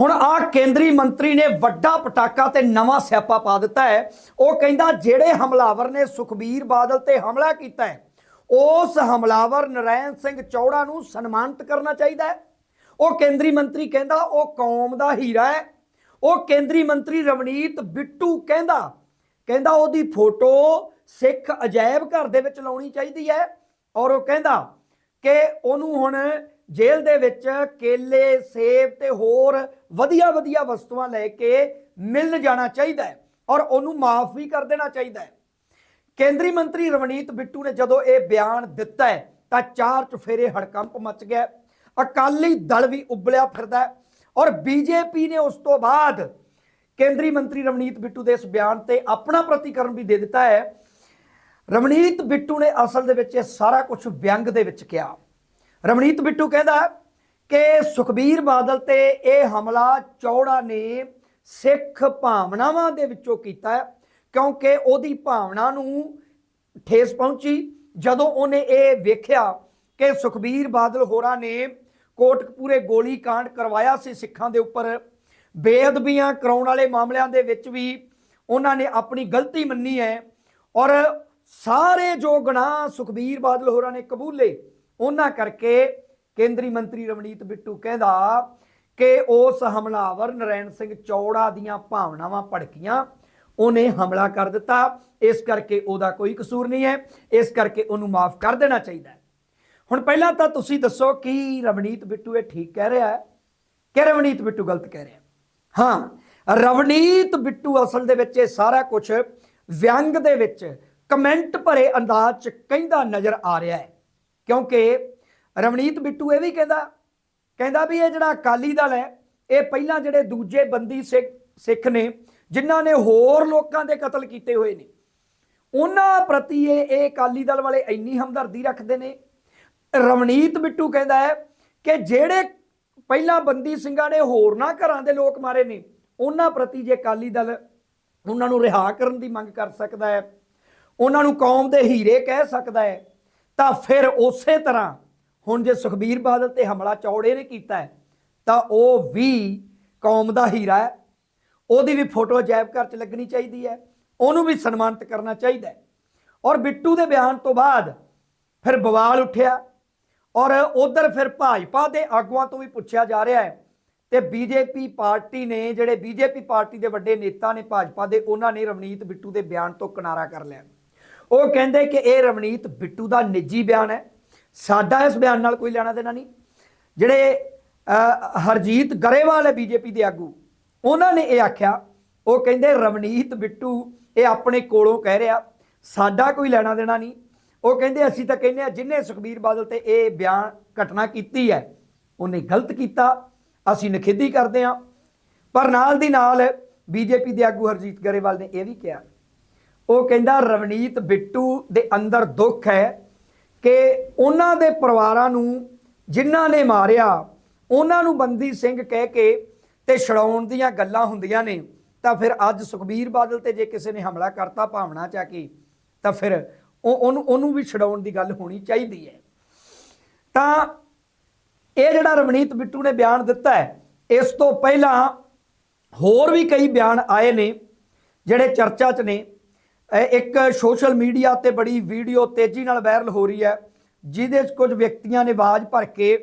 ਹੁਣ ਆ ਕੇਂਦਰੀ ਮੰਤਰੀ ਨੇ ਵੱਡਾ ਪਟਾਕਾ ਤੇ ਨਵਾਂ ਸਿਆਪਾ ਪਾ ਦਿੱਤਾ ਹੈ। ਉਹ ਕਹਿੰਦਾ ਜਿਹੜੇ ਹਮਲਾਵਰ ਨੇ ਸੁਖਬੀਰ ਬਾਦਲ ਤੇ ਹਮਲਾ ਕੀਤਾ ਹੈ, ਉਸ ਹਮਲਾਵਰ ਨਰੈਣ ਸਿੰਘ ਚੌੜਾ ਨੂੰ ਸਨਮਾਨਿਤ ਕਰਨਾ ਚਾਹੀਦਾ ਹੈ। ਉਹ ਕੇਂਦਰੀ ਮੰਤਰੀ ਕਹਿੰਦਾ ਉਹ ਕੌਮ ਦਾ ਹੀਰਾ ਹੈ। ਉਹ ਕੇਂਦਰੀ ਮੰਤਰੀ ਰਵਨੀਤ ਬਿੱਟੂ ਕਹਿੰਦਾ ਕਹਿੰਦਾ ਉਹਦੀ ਫੋਟੋ ਸਿੱਖ ਅਜਾਇਬ ਘਰ ਦੇ ਵਿੱਚ ਲਾਉਣੀ ਚਾਹੀਦੀ ਹੈ। ਔਰ ਉਹ ਕਹਿੰਦਾ ਕਿ ਉਹਨੂੰ ਹੁਣ ਜੇਲ੍ਹ ਦੇ ਵਿੱਚ ਕੇਲੇ, ਸੇਬ ਤੇ ਹੋਰ ਵਧੀਆ ਵਧੀਆ ਵਸਤੂਆਂ ਲੈ ਕੇ ਮਿਲ ਜਾਣਾ ਚਾਹੀਦਾ ਹੈ ਔਰ ਉਹਨੂੰ ਮਾਫ ਵੀ ਕਰ ਦੇਣਾ ਚਾਹੀਦਾ ਹੈ। ਕੇਂਦਰੀ ਮੰਤਰੀ ਰਵਨੀਤ ਬਿੱਟੂ ਨੇ ਜਦੋਂ ਇਹ ਬਿਆਨ ਦਿੱਤਾ ਹੈ, ਤਾਂ ਚਾਰ ਚੁਫੇਰੇ ਹੜਕੰਪ ਮਚ ਗਿਆ ਅਕਾਲੀ ਦਲ ਵੀ ਉਬਲਿਆ ਫਿਰਦਾ ਹੈ ਔਰ ਬੀਜੇਪੀ ਨੇ ਉਸ ਤੋਂ ਬਾਅਦ ਕੇਂਦਰੀ ਮੰਤਰੀ ਰਵਨੀਤ ਬਿੱਟੂ ਦੇ ਇਸ ਬਿਆਨ ਤੇ ਆਪਣਾ ਪ੍ਰਤੀਕਰਮ ਵੀ ਦੇ ਦਿੱਤਾ ਹੈ। ਰਵਨੀਤ ਬਿੱਟੂ ਨੇ ਅਸਲ ਦੇ ਵਿੱਚ ਇਹ ਸਾਰਾ ਕੁਝ ਵਿਅੰਗ ਦੇ ਵਿੱਚ ਕਿਹਾ। ਰਵਨੀਤ ਬਿੱਟੂ ਕਹਿੰਦਾ ਕਿ ਸੁਖਬੀਰ ਬਾਦਲ ਤੇ ਇਹ ਹਮਲਾ ਚੌੜਾ ਨੇ ਸਿੱਖ ਭਾਵਨਾਵਾਂ ਦੇ ਵਿੱਚੋਂ ਕੀਤਾ ਹੈ, ਕਿਉਂਕਿ ਉਹਦੀ ਭਾਵਨਾ ਨੂੰ ਠੇਸ ਪਹੁੰਚੀ। ਜਦੋਂ ਉਹਨੇ ਇਹ ਵੇਖਿਆ ਕਿ ਸੁਖਬੀਰ ਬਾਦਲ ਹੋਰਾਂ ਨੇ ਕੋਟਕਪੂਰੇ ਗੋਲੀ ਕਾਂਡ ਕਰਵਾਇਆ ਸੀ ਸਿੱਖਾਂ ਦੇ ਉੱਪਰ, ਬੇਅਦਬੀਆਂ ਕਰਾਉਣ ਵਾਲੇ ਮਾਮਲਿਆਂ ਦੇ ਵਿੱਚ ਵੀ ਉਹਨਾਂ ਨੇ ਆਪਣੀ ਗਲਤੀ ਮੰਨੀ ਹੈ ਔਰ ਸਾਰੇ ਜੋ ਗੁਨਾਹ ਸੁਖਬੀਰ ਬਾਦਲ ਹੋਰਾਂ ਨੇ ਕਬੂਲੇ ਉਹਨਾਂ ਕਰਕੇ ਕੇਂਦਰੀ ਮੰਤਰੀ ਰਵਨੀਤ ਬਿੱਟੂ ਕਹਿੰਦਾ ਕਿ ਉਸ ਹਮਲਾਵਰ ਨਰੈਣ ਸਿੰਘ ਚੌੜਾ ਦੀਆਂ ਭਾਵਨਾਵਾਂ ਭੜਕੀਆਂ। ਉਹਨੇ ਹਮਲਾ ਕਰ ਦਿੱਤਾ। ਇਸ ਕਰਕੇ ਉਹਦਾ ਕੋਈ ਕਸੂਰ ਨਹੀਂ ਹੈ। ਇਸ ਕਰਕੇ ਉਹਨੂੰ ਮਾਫ ਕਰ ਦੇਣਾ ਚਾਹੀਦਾ ਹੁਣ ਪਹਿਲਾਂ ਤਾਂ ਤੁਸੀਂ ਦੱਸੋ ਕਿ ਰਵਨੀਤ ਬਿੱਟੂ ਇਹ ਠੀਕ ਕਹਿ ਰਿਹਾ ਹੈ ਕਿ ਰਵਨੀਤ ਬਿੱਟੂ ਗਲਤ ਕਹਿ ਰਿਹਾ ਹਾਂ? ਰਵਨੀਤ ਬਿੱਟੂ ਅਸਲ ਦੇ ਵਿੱਚ ਇਹ ਸਾਰਾ ਕੁਝ ਵਿਅੰਗ ਦੇ ਵਿੱਚ ਕਮੈਂਟ ਭਰੇ ਅੰਦਾਜ਼ ਚ ਕਹਿੰਦਾ ਨਜ਼ਰ ਆ ਰਿਹਾ ਹੈ। ਕਿਉਂਕਿ ਰਵਨੀਤ ਬਿੱਟੂ ਇਹ ਵੀ ਕਹਿੰਦਾ ਕਹਿੰਦਾ ਵੀ ਇਹ ਜਿਹੜਾ ਅਕਾਲੀ ਦਲ ਹੈ, ਇਹ ਪਹਿਲਾਂ ਜਿਹੜੇ ਦੂਜੇ ਬੰਦੀ ਸਿੱਖ ਸਿੱਖ ਨੇ, ਜਿਨ੍ਹਾਂ ਨੇ ਹੋਰ ਲੋਕਾਂ ਦੇ ਕਤਲ ਕੀਤੇ ਹੋਏ ਨੇ, ਉਹਨਾਂ ਪ੍ਰਤੀ ਇਹ ਇਹ ਅਕਾਲੀ ਦਲ ਵਾਲੇ ਇੰਨੀ ਹਮਦਰਦੀ ਰੱਖਦੇ ਨੇ। ਰਵਨੀਤ ਬਿੱਟੂ ਕਹਿੰਦਾ ਹੈ ਕਿ ਜਿਹੜੇ ਪਹਿਲਾਂ ਬੰਦੀ ਸਿੰਘਾਂ ਨੇ ਹੋਰਨਾਂ ਘਰਾਂ ਦੇ ਲੋਕ ਮਾਰੇ ਨੇ, ਉਹਨਾਂ ਪ੍ਰਤੀ ਜੇ ਅਕਾਲੀ ਦਲ ਉਹਨਾਂ ਨੂੰ ਰਿਹਾ ਕਰਨ ਦੀ ਮੰਗ ਕਰ ਸਕਦਾ ਹੈ, ਉਹਨਾਂ ਨੂੰ ਕੌਮ ਦੇ ਹੀਰੇ ਕਹਿ ਸਕਦਾ ਹੈ ਤਾਂ ਫਿਰ ਉਸੇ ਤਰ੍ਹਾਂ ਹੁਣ ਜੇ ਸੁਖਬੀਰ ਬਾਦਲ ਤੇ ਹਮਲਾ ਚੌੜੇ ਨੇ ਕੀਤਾ ਤਾਂ ਉਹ ਵੀ ਕੌਮ ਦਾ ਹੀਰਾ ਹੈ। ਉਹਦੀ ਵੀ ਫੋਟੋ ਅਜਾਇਬ ਘਰ 'ਚ ਲੱਗਣੀ ਚਾਹੀਦੀ ਹੈ। ਉਹਨੂੰ ਵੀ ਸਨਮਾਨਿਤ ਕਰਨਾ ਚਾਹੀਦਾ ਹੈ। ਔਰ ਬਿੱਟੂ ਦੇ ਬਿਆਨ ਤੋਂ ਬਾਅਦ ਫਿਰ ਬਵਾਲ ਉੱਠਿਆ ਔਰ ਉਧਰ ਫਿਰ ਭਾਜਪਾ ਦੇ ਆਗੂਆਂ ਤੋਂ ਵੀ ਪੁੱਛਿਆ ਜਾ ਰਿਹਾ ਹੈ ਤੇ ਬੀਜੇਪੀ ਪਾਰਟੀ ਨੇ, ਜਿਹੜੇ ਬੀਜੇਪੀ ਪਾਰਟੀ ਦੇ ਵੱਡੇ ਨੇਤਾ ਨੇ ਭਾਜਪਾ ਦੇ, ਉਹਨਾਂ ਨੇ ਰਵਨੀਤ ਬਿੱਟੂ ਦੇ ਬਿਆਨ ਤੋਂ ਕਿਨਾਰਾ ਕਰ ਲਿਆ। ਉਹ ਕਹਿੰਦੇ ਕਿ ਇਹ ਰਵਨੀਤ ਬਿੱਟੂ ਦਾ ਨਿੱਜੀ ਬਿਆਨ ਹੈ। ਸਾਡਾ ਇਸ ਬਿਆਨ ਨਾਲ ਕੋਈ ਲੈਣਾ ਦੇਣਾ ਨਹੀਂ। ਜਿਹੜੇ ਹਰਜੀਤ ਗਰੇਵਾਲ ਹੈ ਬੀਜੇਪੀ ਦੇ ਆਗੂ, ਉਹਨਾਂ ਨੇ ਇਹ ਆਖਿਆ, ਉਹ ਕਹਿੰਦੇ ਰਵਨੀਤ ਬਿੱਟੂ ਇਹ ਆਪਣੇ ਕੋਲੋਂ ਕਹਿ ਰਿਹਾ, ਸਾਡਾ ਕੋਈ ਲੈਣਾ ਦੇਣਾ ਨਹੀਂ। ਉਹ ਕਹਿੰਦੇ ਅਸੀਂ ਤਾਂ ਕਹਿੰਦੇ ਆ ਜਿਨੇ ਸੁਖਬੀਰ ਬਾਦਲ ਤੇ ਇਹ ਬਿਆਨ ਘਟਨਾ ਕੀਤੀ ਹੈ, ਉਹਨੇ ਗਲਤ ਕੀਤਾ, ਅਸੀਂ ਨਖੇਦੀ ਕਰਦੇ ਹਾਂ। ਪਰ ਨਾਲ ਦੀ ਨਾਲ ਬੀਜੇਪੀ ਦੇ ਆਗੂ ਹਰਜੀਤ ਗਰੇਵਾਲ ਨੇ ਇਹ ਵੀ ਕਿਹਾ ਉਹ ਕਹਿੰਦਾ ਰਵਨੀਤ ਬਿੱਟੂ ਦੇ ਅੰਦਰ ਦੁੱਖ ਹੈ ਕਿ ਉਹਨਾਂ ਦੇ ਪਰਿਵਾਰਾਂ ਨੂੰ ਜਿਨ੍ਹਾਂ ਨੇ ਮਾਰਿਆ, ਉਹਨਾਂ ਨੂੰ ਬੰਦੀ ਸਿੰਘ ਕਹਿ ਕੇ ਤੇ ਛਡਾਉਣ ਦੀਆਂ ਗੱਲਾਂ ਹੁੰਦੀਆਂ ਨੇ, ਤਾਂ ਫਿਰ ਅੱਜ ਸੁਖਬੀਰ ਬਾਦਲ ਤੇ ਜੇ ਕਿਸੇ ਨੇ ਹਮਲਾ ਕਰਤਾ ਭਾਵਨਾ ਚ ਆ ਕੇ, ਤਾਂ ਫਿਰ ਉਹ ਉਹਨੂੰ ਉਹਨੂੰ ਵੀ ਛਡਾਉਣ ਦੀ ਗੱਲ ਹੋਣੀ ਚਾਹੀਦੀ ਹੈ। ਤਾਂ ਇਹ ਜਿਹੜਾ ਰਵਨੀਤ ਬਿੱਟੂ ਨੇ ਬਿਆਨ ਦਿੱਤਾ ਹੈ, ਇਸ ਤੋਂ ਪਹਿਲਾਂ ਹੋਰ ਵੀ ਕਈ ਬਿਆਨ ਆਏ ਨੇ, ਜਿਹੜੇ ਚਰਚਾ 'ਚ ਨੇ। ਇੱਕ ਸੋਸ਼ਲ ਮੀਡੀਆ ਤੇ ਬੜੀ ਵੀਡੀਓ ਤੇਜ਼ੀ ਨਾਲ ਵਾਇਰਲ ਹੋ ਰਹੀ ਹੈ, ਜਿਹਦੇ 'ਚ ਕੁਝ ਵਿਅਕਤੀਆਂ ਨੇ ਆਵਾਜ਼ ਭਰ ਕੇ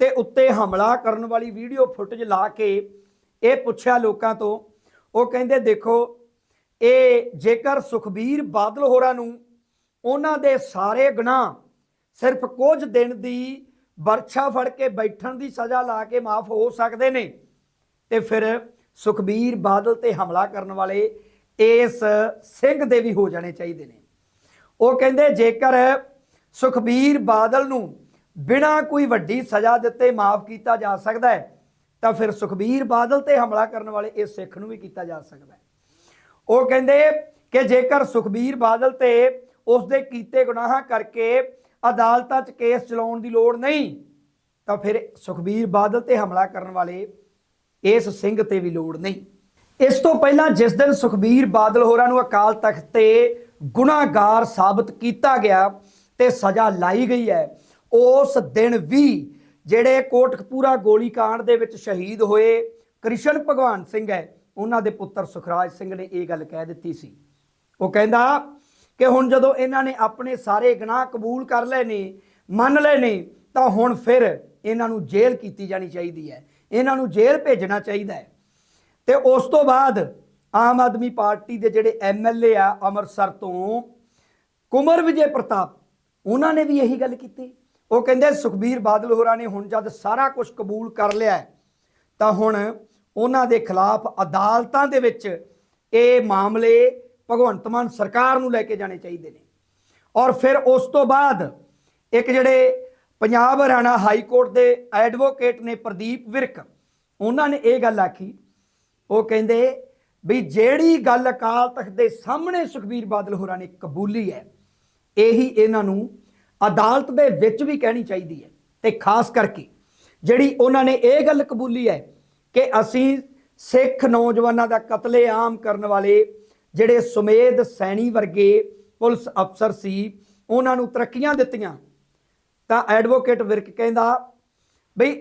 ਤੇ ਉੱਤੇ ਹਮਲਾ ਕਰਨ ਵਾਲੀ ਵੀਡੀਓ ਫੁਟੇਜ ਲਾ ਕੇ ਇਹ ਪੁੱਛਿਆ ਲੋਕਾਂ ਤੋਂ। ਉਹ ਕਹਿੰਦੇ, ਦੇਖੋ, ਇਹ ਜੇਕਰ ਸੁਖਬੀਰ ਬਾਦਲ ਹੋਰਾਂ ਨੂੰ ਉਹਨਾਂ ਦੇ ਸਾਰੇ ਗੁਨਾਹ ਸਿਰਫ ਕੁਝ ਦਿਨ ਦੀ ਵਰਛਾ ਫੜ ਕੇ ਬੈਠਣ ਦੀ ਸਜ਼ਾ ਲਾ ਕੇ ਮਾਫ ਹੋ ਸਕਦੇ ਨੇ, ਤੇ ਫਿਰ ਸੁਖਬੀਰ ਬਾਦਲ ਤੇ ਹਮਲਾ ਕਰਨ ਵਾਲੇ ਇਸ ਸਿੰਘ ਦੇ ਵੀ ਹੋ ਜਾਣੇ ਚਾਹੀਦੇ ਨੇ। ਉਹ ਕਹਿੰਦੇ, ਜੇਕਰ ਸੁਖਬੀਰ ਬਾਦਲ ਨੂੰ ਬਿਨਾਂ ਕੋਈ ਵੱਡੀ ਸਜ਼ਾ ਦਿੱਤੇ ਮਾਫ ਕੀਤਾ ਜਾ ਸਕਦਾ ਹੈ, ਤਾਂ ਫਿਰ ਸੁਖਬੀਰ ਬਾਦਲ ਤੇ ਹਮਲਾ ਕਰਨ ਵਾਲੇ ਇਸ ਸਿੱਖ ਨੂੰ ਵੀ ਕੀਤਾ ਜਾ ਸਕਦਾ ਹੈ। ਉਹ ਕਹਿੰਦੇ ਕਿ ਜੇਕਰ ਸੁਖਬੀਰ ਬਾਦਲ ਤੇ ਉਸ ਦੇ ਕੀਤੇ ਗੁਨਾਹਾਂ ਕਰਕੇ ਅਦਾਲਤਾਂ 'ਚ ਕੇਸ ਚਲਾਉਣ ਦੀ ਲੋੜ ਨਹੀਂ, ਤਾਂ ਫਿਰ ਸੁਖਬੀਰ ਬਾਦਲ ਤੇ ਹਮਲਾ ਕਰਨ ਵਾਲੇ ਇਸ ਸਿੰਘ ਤੇ ਵੀ ਲੋੜ ਨਹੀਂ। ਇਸ ਤੋਂ ਪਹਿਲਾਂ ਜਿਸ ਦਿਨ ਸੁਖਬੀਰ ਬਾਦਲ ਹੋਰਾਂ ਨੂੰ ਅਕਾਲ ਤਖਤ ਤੇ ਗੁਨਾਹਗਾਰ ਸਾਬਤ ਕੀਤਾ ਗਿਆ ਤੇ ਸਜ਼ਾ ਲਾਈ ਗਈ ਹੈ, ਉਸ ਦਿਨ ਵੀ ਜਿਹੜੇ ਕੋਟਕਪੂਰਾ ਗੋਲੀकांड ਦੇ ਵਿੱਚ ਸ਼ਹੀਦ ਹੋਏ ਕ੍ਰਿਸ਼ਨ ਭਗਵਾਨ ਸਿੰਘ ਹੈ, ਉਹਨਾਂ ਦੇ ਪੁੱਤਰ ਸੁਖਰਾਜ ਸਿੰਘ ਨੇ ਇਹ ਗੱਲ ਕਹਿ ਦਿੱਤੀ ਸੀ। ਉਹ ਕਹਿੰਦਾ ਕਿ ਹੁਣ ਜਦੋਂ ਇਹਨਾਂ ਨੇ ਆਪਣੇ ਸਾਰੇ ਗੁਨਾਹ ਕਬੂਲ ਕਰ ਲਏ ਨੇ, ਮੰਨ ਲਏ ਨੇ, ਤਾਂ ਹੁਣ ਫਿਰ ਇਹਨਾਂ ਨੂੰ ਜੇਲ੍ਹ ਕੀਤੀ ਜਾਣੀ ਚਾਹੀਦੀ ਹੈ। ਇਹਨਾਂ ਨੂੰ ਜੇਲ੍ਹ ਭੇਜਣਾ ਚਾਹੀਦਾ ਹੈ। ਤੇ ਉਸ ਤੋਂ ਬਾਅਦ ਆਮ ਆਦਮੀ ਪਾਰਟੀ ਦੇ ਜਿਹੜੇ ਐਮਐਲਏ ਆ ਅੰਮ੍ਰਿਤਸਰ ਤੋਂ ਕੁਮਰ ਵਿਜੇ ਪ੍ਰਤਾਪ, ਉਹਨਾਂ ਨੇ ਵੀ ਇਹੀ ਗੱਲ ਕੀਤੀ। ਉਹ ਕਹਿੰਦੇ, ਸੁਖਬੀਰ ਬਾਦਲ ਹੋਰਾਂ ਨੇ ਹੁਣ ਜਦ ਸਾਰਾ ਕੁਝ ਕਬੂਲ ਕਰ ਲਿਆ ਤਾਂ ਹੁਣ ਉਹਨਾਂ ਦੇ ਖਿਲਾਫ ਅਦਾਲਤਾਂ ਦੇ ਵਿੱਚ ਇਹ ਮਾਮਲੇ ਭਗਵੰਤ ਮਾਨ ਸਰਕਾਰ ਨੂੰ ਲੈ ਕੇ ਜਾਣੇ ਚਾਹੀਦੇ ਨੇ। ਔਰ ਫਿਰ ਉਸ ਤੋਂ ਬਾਅਦ ਇੱਕ ਜਿਹੜੇ ਪੰਜਾਬ ਹਰਿਆਣਾ ਹਾਈ ਕੋਰਟ ਦੇ ਐਡਵੋਕੇਟ ਨੇ ਪ੍ਰਦੀਪ ਵਿਰਕ, ਉਹਨਾਂ ਨੇ ਇਹ ਗੱਲ ਆਖੀ ਉਹ ਕਹਿੰਦੇ ਵੀ ਜਿਹੜੀ ਗੱਲ ਅਕਾਲ ਤਖਤ ਦੇ ਸਾਹਮਣੇ ਸੁਖਬੀਰ ਬਾਦਲ ਹੋਰਾਂ ਨੇ ਕਬੂਲੀ ਹੈ, ਇਹੀ ਇਹਨਾਂ ਨੂੰ ਅਦਾਲਤ ਦੇ ਵਿੱਚ ਵੀ ਕਹਿਣੀ ਚਾਹੀਦੀ ਹੈ। ਤੇ ਖਾਸ ਕਰਕੇ ਜਿਹੜੀ ਉਹਨਾਂ ਨੇ ਇਹ ਗੱਲ ਕਬੂਲੀ ਹੈ ਕਿ ਅਸੀਂ ਸਿੱਖ ਨੌਜਵਾਨਾਂ ਦਾ ਕਤਲੇਆਮ ਕਰਨ ਵਾਲੇ ਜਿਹੜੇ ਸੁਮੇਧ ਸੈਣੀ ਵਰਗੇ ਪੁਲਿਸ ਅਫਸਰ ਸੀ, ਉਹਨਾਂ ਨੂੰ ਤਰੱਕੀਆਂ ਦਿੱਤੀਆਂ। ਤਾਂ ਐਡਵੋਕੇਟ ਵਿਰਕ ਕਹਿੰਦਾ ਬਈ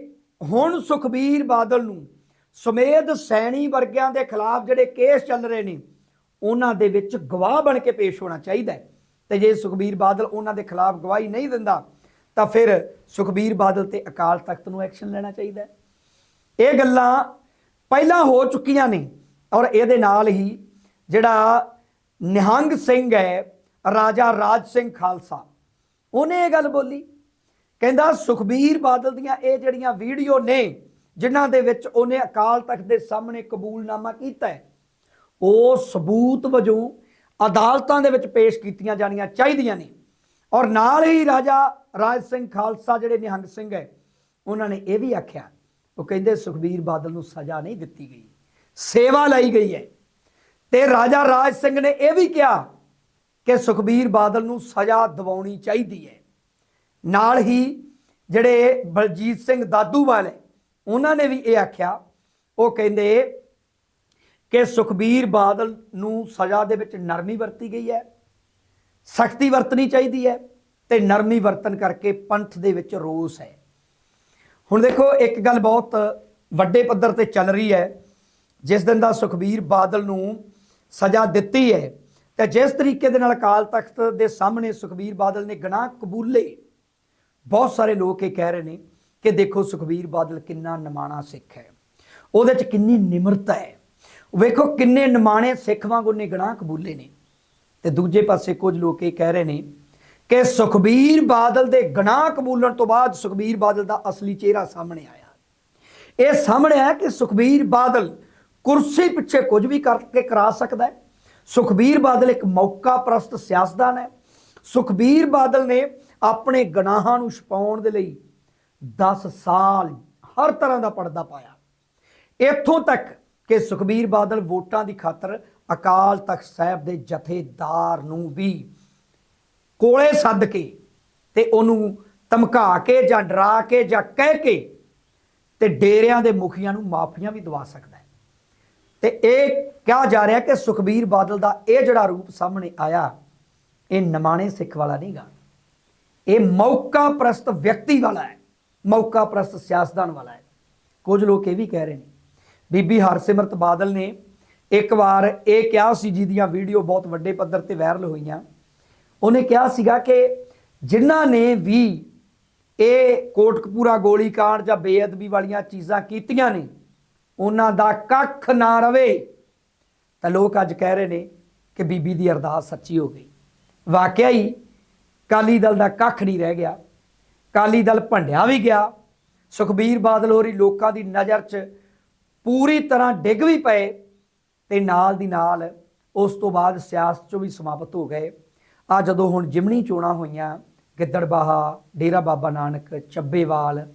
ਹੁਣ ਸੁਖਬੀਰ ਬਾਦਲ ਨੂੰ ਸੁਮੇਧ ਸੈਣੀ ਵਰਗਿਆਂ ਦੇ ਖਿਲਾਫ ਜਿਹੜੇ ਕੇਸ ਚੱਲ ਰਹੇ ਨੇ, ਉਹਨਾਂ ਦੇ ਵਿੱਚ ਗਵਾਹ ਬਣ ਕੇ ਪੇਸ਼ ਹੋਣਾ ਚਾਹੀਦਾ ਹੈ। ਤੇ ਜੇ ਸੁਖਬੀਰ ਬਾਦਲ ਉਹਨਾਂ ਦੇ ਖਿਲਾਫ ਗਵਾਹੀ ਨਹੀਂ ਦਿੰਦਾ, ਤਾਂ ਫਿਰ ਸੁਖਬੀਰ ਬਾਦਲ ਤੇ ਅਕਾਲ ਤਖਤ ਨੂੰ ਐਕਸ਼ਨ ਲੈਣਾ ਚਾਹੀਦਾ ਹੈ। ਇਹ ਗੱਲਾਂ ਪਹਿਲਾਂ ਹੋ ਚੁੱਕੀਆਂ ਨੇ ਔਰ ਇਹਦੇ ਨਾਲ ਹੀ ਜਿਹੜਾ ਨਿਹੰਗ ਸਿੰਘ ਹੈ, ਰਾਜਾ ਰਾਜ ਸਿੰਘ ਖਾਲਸਾ, ਉਹਨੇ ਇਹ ਗੱਲ ਬੋਲੀ। ਕਹਿੰਦਾ ਸੁਖਬੀਰ ਬਾਦਲ ਦੀਆਂ ਇਹ ਜਿਹੜੀਆਂ ਵੀਡੀਓ ਨੇ ਜਿਨ੍ਹਾਂ ਦੇ ਵਿੱਚ ਉਹਨੇ ਅਕਾਲ ਤਖਤ ਦੇ ਸਾਹਮਣੇ ਕਬੂਲਨਾਮਾ ਕੀਤਾ ਹੈ। ਉਹ ਸਬੂਤ ਵਜੋਂ ਅਦਾਲਤਾਂ ਦੇ ਵਿੱਚ ਪੇਸ਼ ਕੀਤੀਆਂ ਜਾਣੀਆਂ ਚਾਹੀਦੀਆਂ ਨੇ। ਔਰ ਨਾਲ ਹੀ ਰਾਜਾ ਰਾਜ ਸਿੰਘ ਖਾਲਸਾ ਜਿਹੜੇ ਨਿਹੰਗ ਸਿੰਘ ਹੈ, ਉਹਨਾਂ ਨੇ ਇਹ ਵੀ ਆਖਿਆ, ਉਹ ਕਹਿੰਦੇ ਸੁਖਬੀਰ ਬਾਦਲ ਨੂੰ ਸਜ਼ਾ ਨਹੀਂ ਦਿੱਤੀ ਗਈ, ਸੇਵਾ ਲਈ ਗਈ ਹੈ। ਤੇ ਰਾਜਾ ਰਾਜ ਸਿੰਘ ਨੇ ਇਹ ਵੀ ਕਿਹਾ ਕਿ ਸੁਖਬੀਰ ਬਾਦਲ ਨੂੰ ਸਜ਼ਾ ਦਿਵਾਉਣੀ ਚਾਹੀਦੀ ਹੈ। ਨਾਲ ਹੀ ਜਿਹੜੇ ਬਲਜੀਤ ਸਿੰਘ ਦਾਦੂ ਵਾਲੇ ਉਹਨਾਂ ਨੇ ਵੀ ਇਹ ਆਖਿਆ, ਉਹ ਕਹਿੰਦੇ ਕਿ ਸੁਖਬੀਰ ਬਾਦਲ ਨੂੰ ਸਜ਼ਾ ਦੇ ਵਿੱਚ ਨਰਮੀ ਵਰਤੀ ਗਈ ਹੈ, ਸਖਤੀ ਵਰਤਣੀ ਚਾਹੀਦੀ ਹੈ ਤੇ ਨਰਮੀ ਵਰਤਨ ਕਰਕੇ ਪੰਥ ਦੇ ਵਿੱਚ ਰੋਸ ਹੈ। ਹੁਣ ਦੇਖੋ, ਇੱਕ ਗੱਲ ਬਹੁਤ ਵੱਡੇ ਪੱਧਰ ਤੇ ਚੱਲ ਰਹੀ ਹੈ, ਜਿਸ ਦਿਨ ਦਾ ਸੁਖਬੀਰ ਬਾਦਲ ਨੂੰ ਸਜ਼ਾ ਦਿੱਤੀ ਹੈ ਤੇ ਜਿਸ ਤਰੀਕੇ ਦੇ ਨਾਲ ਅਕਾਲ ਤਖਤ ਦੇ ਸਾਹਮਣੇ ਸੁਖਬੀਰ ਬਾਦਲ ਨੇ ਗੁਨਾਹ ਕਬੂਲੇ, ਬਹੁਤ ਸਾਰੇ ਲੋਕ ਇਹ ਕਹਿ ਰਹੇ ਨੇ ਕਿ ਦੇਖੋ ਸੁਖਬੀਰ ਬਾਦਲ ਕਿੰਨਾ ਨਿਮਾਣਾ ਸਿੱਖ ਹੈ। ਉਹਦੇ 'ਚ ਕਿੰਨੀ ਨਿਮਰਤਾ ਹੈ। ਵੇਖੋ ਕਿੰਨੇ ਨਿਮਾਣੇ ਸਿੱਖ ਵਾਂਗੂ ਉਹਨੇ ਗੁਨਾਹ ਕਬੂਲੇ ਨੇ। ਤੇ ਦੂਜੇ ਪਾਸੇ ਕੁਝ ਲੋਕ ਇਹ ਕਹਿ ਰਹੇ ਨੇ ਕਿ ਸੁਖਬੀਰ ਬਾਦਲ ਦੇ ਗੁਨਾਹ ਕਬੂਲਣ ਤੋਂ ਬਾਅਦ ਸੁਖਬੀਰ ਬਾਦਲ ਦਾ ਅਸਲੀ ਚਿਹਰਾ ਸਾਹਮਣੇ ਆਇਆ। ਇਹ ਸਾਹਮਣੇ ਆਇਆ ਕਿ ਸੁਖਬੀਰ ਬਾਦਲ ਕੁਰਸੀ ਪਿੱਛੇ ਕੁਝ ਵੀ ਕਰਕੇ ਕਰਾ ਸਕਦਾ ਹੈ। ਸੁਖਬੀਰ ਬਾਦਲ ਇੱਕ ਮੌਕਾ ਪ੍ਰਸਤ ਸਿਆਸਤਦਾਨ ਹੈ। ਸੁਖਬੀਰ ਬਾਦਲ ਨੇ ਆਪਣੇ ਗੁਨਾਹਾਂ ਨੂੰ ਛਪਾਉਣ ਦੇ ਲਈ 10 ਸਾਲ ਹਰ ਤਰ੍ਹਾਂ ਦਾ ਪਰਦਾ ਪਾਇਆ। ਇੱਥੋਂ ਤੱਕ ਕਿ ਸੁਖਬੀਰ ਬਾਦਲ ਵੋਟਾਂ ਦੀ ਖਾਤਰ ਅਕਾਲ ਤਖਤ ਸਾਹਿਬ ਦੇ ਜਥੇਦਾਰ ਨੂੰ ਵੀ ਕੋਲੇ ਸੱਦ ਕੇ ਤੇ ਉਹਨੂੰ ਧਮਕਾ ਕੇ ਜਾਂ ਡਰਾ ਕੇ ਜਾਂ ਕਹਿ ਕੇ ਤੇ ਡੇਰਿਆਂ ਦੇ ਮੁਖੀਆਂ ਨੂੰ ਮਾਫੀਆਂ ਵੀ ਦਵਾ ਸਕਦਾ ਹੈ। ਤੇ ਇਹ ਕਿਹਾ ਜਾ ਰਿਹਾ ਕਿ ਸੁਖਬੀਰ ਬਾਦਲ ਦਾ ਇਹ ਜਿਹੜਾ ਰੂਪ ਸਾਹਮਣੇ ਆਇਆ, ਇਹ ਨਮਾਣੇ ਸਿੱਖ ਵਾਲਾ ਨਹੀਂਗਾ ਇਹ ਮੌਕਾ ਪ੍ਰਸਤ ਵਿਅਕਤੀ ਵਾਲਾ ਹੈ। ਮੌਕਾ ਪ੍ਰਸਤ ਸਿਆਸਤਦਾਨ ਵਾਲਾ ਹੈ। ਕੁਝ ਲੋਕ ਇਹ ਵੀ ਕਹਿ ਰਹੇ ਨੇ, ਬੀਬੀ ਹਰਸਿਮਰਤ ਬਾਦਲ ਨੇ ਇੱਕ ਵਾਰ ਇਹ ਕਿਹਾ ਸੀ, ਜਿਹਦੀਆਂ ਵੀਡੀਓ ਬਹੁਤ ਵੱਡੇ ਪੱਧਰ ਤੇ ਵਾਇਰਲ ਹੋਈਆਂ। ਉਹਨੇ ਕਿਹਾ ਸੀਗਾ ਕਿ ਜਿਨ੍ਹਾਂ ਨੇ ਵੀ ਇਹ ਕੋਟਕਪੂਰਾ ਗੋਲੀकांड ਜਾਂ ਬੇਅਦਬੀ ਵਾਲੀਆਂ ਚੀਜ਼ਾਂ ਕੀਤੀਆਂ ਨੇ, ਉਹਨਾਂ ਦਾ ਕੱਖ ਨਾ ਰਵੇ, ਤਾਂ ਲੋਕ ਅੱਜ ਕਹਿ ਰਹੇ ਨੇ ਕਿ ਬੀਬੀ ਦੀ ਅਰਦਾਸ ਸੱਚੀ ਹੋ ਗਈ। ਵਾਕਿਆ ਹੀ ਕਾਲੀ ਦਲ ਦਾ ਕੱਖ ਨਹੀਂ ਰਹਿ ਗਿਆ। ਕਾਲੀ ਦਲ ਭੰਡਿਆ ਵੀ ਗਿਆ। ਸੁਖਬੀਰ ਬਾਦਲ ਹੋਰੀ ਲੋਕਾਂ ਦੀ ਨਜ਼ਰ 'ਚ ਪੂਰੀ ਤਰ੍ਹਾਂ ਡਿੱਗ ਵੀ ਪਏ ਤੇ ਨਾਲ ਦੀ ਨਾਲ ਉਸ ਤੋਂ ਬਾਅਦ ਸਿਆਸਤ 'ਚੋਂ ਵੀ ਸਮਾਪਤ ਹੋ ਗਏ। ਆ ਜਦੋਂ ਹੁਣ ਜਿਮਣੀ ਚੋਣਾਂ ਹੋਈਆਂ, ਗਿੱਦੜਬਾਹਾ, ਡੇਰਾ ਬਾਬਾ ਨਾਨਕ, ਚੱਬੇਵਾਲ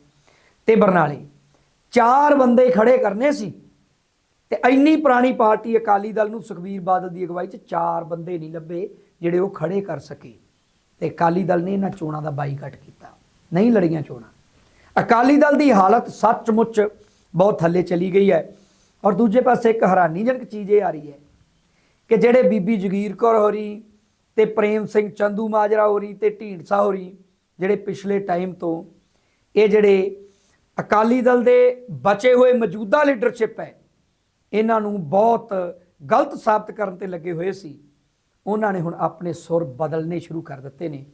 ਤੇ ਬਰਨਾਲੇ, ਚਾਰ ਬੰਦੇ ਖੜੇ ਕਰਨੇ ਸੀ ਤੇ ਇੰਨੀ ਪੁਰਾਣੀ ਪਾਰਟੀ ਅਕਾਲੀ ਦਲ ਨੂੰ ਸੁਖਬੀਰ ਬਾਦਲ ਦੀ ਅਗਵਾਈ 'ਚ ਚਾਰ ਬੰਦੇ ਨਹੀਂ ਲੱਭੇ ਜਿਹੜੇ ਉਹ ਖੜੇ ਕਰ ਸਕੇ ਤੇ ਅਕਾਲੀ ਦਲ ਨੇ ਇਹਨਾਂ ਚੋਣਾਂ ਦਾ ਬਾਈਕਾਟ ਕੀਤਾ। ਨਹੀਂ ਲੜੀਆਂ ਚੋਣਾਂ। ਅਕਾਲੀ ਦਲ ਦੀ ਹਾਲਤ ਸੱਚਮੁੱਚ ਬਹੁਤ ਥੱਲੇ ਚਲੀ ਗਈ ਹੈ ਔਰ ਦੂਜੇ ਪਾਸੇ ਇੱਕ ਹੈਰਾਨੀਜਨਕ ਚੀਜ਼ ਇਹ ਆ ਰਹੀ ਹੈ ਕਿ ਜਿਹੜੇ ਬੀਬੀ ਜਗੀਰ ਕੌਰ ਹੋਰੀ ਤੇ ਪ੍ਰੇਮ ਸਿੰਘ ਚੰਦੂ ਮਾਜਰਾ ਹੋਰੀ ਤੇ ਢੀਂਡਸਾ ਹੋਰੀ, ਜਿਹੜੇ ਪਿਛਲੇ ਟਾਈਮ ਤੋਂ ਇਹ ਜਿਹੜੇ ਅਕਾਲੀ ਦਲ ਦੇ ਬਚੇ ਹੋਏ ਮੌਜੂਦਾ ਲੀਡਰਸ਼ਿਪ ਹੈ, ਇਹਨਾਂ ਨੂੰ ਬਹੁਤ ਗਲਤ ਸਾਬਤ ਕਰਨ ਤੇ ਲੱਗੇ ਹੋਏ ਸੀ। ਉਹਨਾਂ ਨੇ ਹੁਣ ਆਪਣੇ ਸੁਰ ਬਦਲਨੇ ਸ਼ੁਰੂ ਕਰ ਦਿੱਤੇ ਨੇ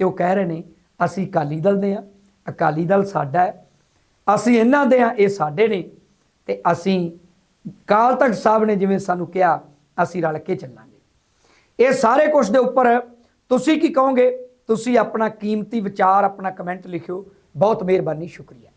ਤੇ ਉਹ ਕਹਿ ਰਹੇ ਨੇ ਅਸੀਂ ਅਕਾਲੀ ਦਲ ਦੇ ਆ ਅਕਾਲੀ ਦਲ ਸਾਡਾ ਹੈ। ਅਸੀਂ ਇਹਨਾਂ ਦੇ ਆ ਇਹ ਸਾਡੇ ਨੇ। ਤੇ ਅਸੀਂ ਕਾਲ ਤਖ਼ਤ ਸਾਹਿਬ ਨੇ ਜਿਵੇਂ ਸਾਨੂੰ ਕਿਹਾ, ਅਸੀਂ ਰਲ ਕੇ ਚੱਲਾਂਗੇ। ਇਹ ਸਾਰੇ ਕੁਝ ਦੇ ਉੱਪਰ ਤੁਸੀਂ ਕੀ ਕਹੋਗੇ? ਤੁਸੀਂ ਆਪਣਾ ਕੀਮਤੀ ਵਿਚਾਰ, ਆਪਣਾ ਕਮੈਂਟ ਲਿਖਿਓ। ਬਹੁਤ ਮਿਹਰਬਾਨੀ, ਸ਼ੁਕਰੀਆ।